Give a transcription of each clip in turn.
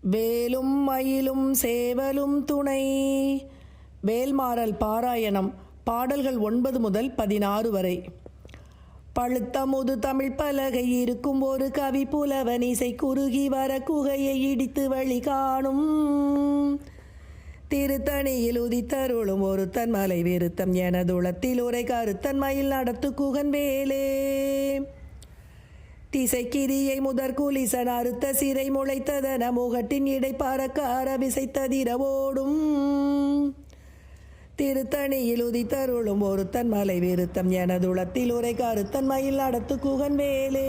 வேலும் மயிலும் சேவலும் துணை. வேல்மாறல் பாராயணம் பாடல்கள் ஒன்பது முதல் பதினாறு வரை. பழுத்த முது தமிழ் பலகை இருக்கும் ஒரு கவி புலவன் இசை குறுகி வர குகையை இடித்து வழி காணும். திருத்தணியில் உதித்தருளும் ஒருத்தன் மலை விருத்தம் எனதுளத்தில் உரை கருத்தன் மயில் நடத்து குகன் வேலே. திசைக்கிரியை முதற் குலிசன் அறுத்த சிறை முளைத்ததன முகட்டின் இடைப்பாறக்க பறக்கார ஓடும் திருத்தணியில் உதித்தருளும் ஒருத்தன் மலை விருத்தம் எனதுளத்தில் உரை கருத்தன் மயில் நடத்து குகன் வேலே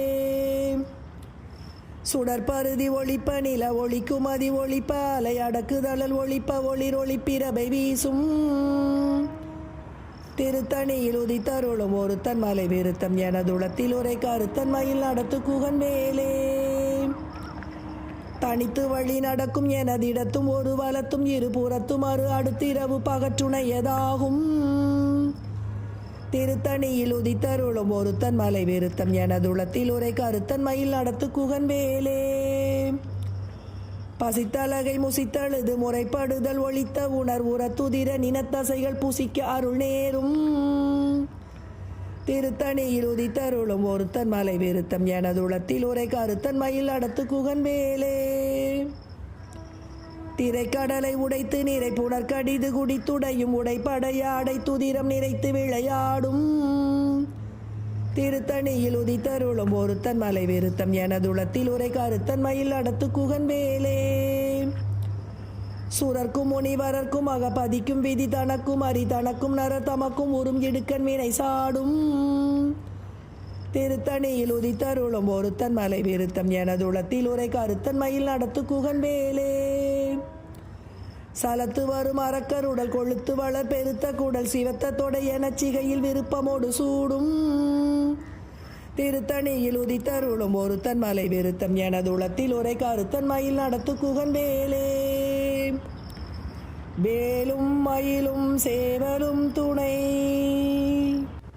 சுடற்பருதி ஒளிப்ப நில ஒளிக்குமதி அதி ஒளிப்ப அலை அடக்குதழல் ஒளிப்ப ஒளிர் ஒளிப்பிரபை வீசும். திருத்தணியில் உதித்தருளும் ஒருத்தன் மலை விருத்தம் எனதுளத்தில் உரை கருத்தன் மயில் நடத்து குகன் மேலே. தனித்து வழி நடக்கும் எனதிடத்தும் ஒரு வலத்தும் இருபுறத்தும் அரு அடுத்திரவு பகற்றுணையதாகும் திருத்தணியில் உதித்தருளும் ஒருத்தன் மலை விருத்தம் எனதுளத்தில் உரை கருத்தன் மயில் நடத்து குகன் வேலே பசித்தலகை முசித்தழுது முறைப்படுதல் ஒழித்த உணர்வுற துதிர நினத்தசைகள் புசிக்க அருள் நேரும். திருத்தணியில் உதித்தருளும் ஒருத்தன் மலை விருத்தம் எனதுளத்தில் உரை கருத்தன் மயில் நடத்து குகன் வேலே திரைக்கடலை உடைத்து நிறை புனர்கடிது குடித்துடையும் உடைப்படையாடை துதிரம் நிறைத்து விளையாடும். திருத்தணியில் உதித்தருளும் ஒருத்தன் மலை விருத்தம் எனதுளத்தில் உரை கருத்தன் மயில் அடத்து குகன் வேலே சுரர்க்கும் முனிவரர்க்கும் அகப்பதிக்கும் விதி தனக்கும் அரி தனக்கும் நர தமக்கும் உறும் இடுக்கன் வினை சாடும். திருத்தணியில் உதித்தருளும் ஒருத்தன் மலை விருத்தம் எனதுளத்தில் உரை கருத்தன் மயில் நடத்து குகன் வேலே சலத்து வரும் அரக்கருடல் கொழுத்து வளர் பெருத்த குடல் சிவத்த தொடை எனச் சிகையில் விருப்பமோடு சூடும். திருத்தணியில் உதித்தருளும் ஒருத்தன் மலை விருத்தம் எனது உளத்தில் உரை கருத்தன் மயில் நடத்து குகன் வேலே. வேலும் மயிலும் சேவலும் துணை.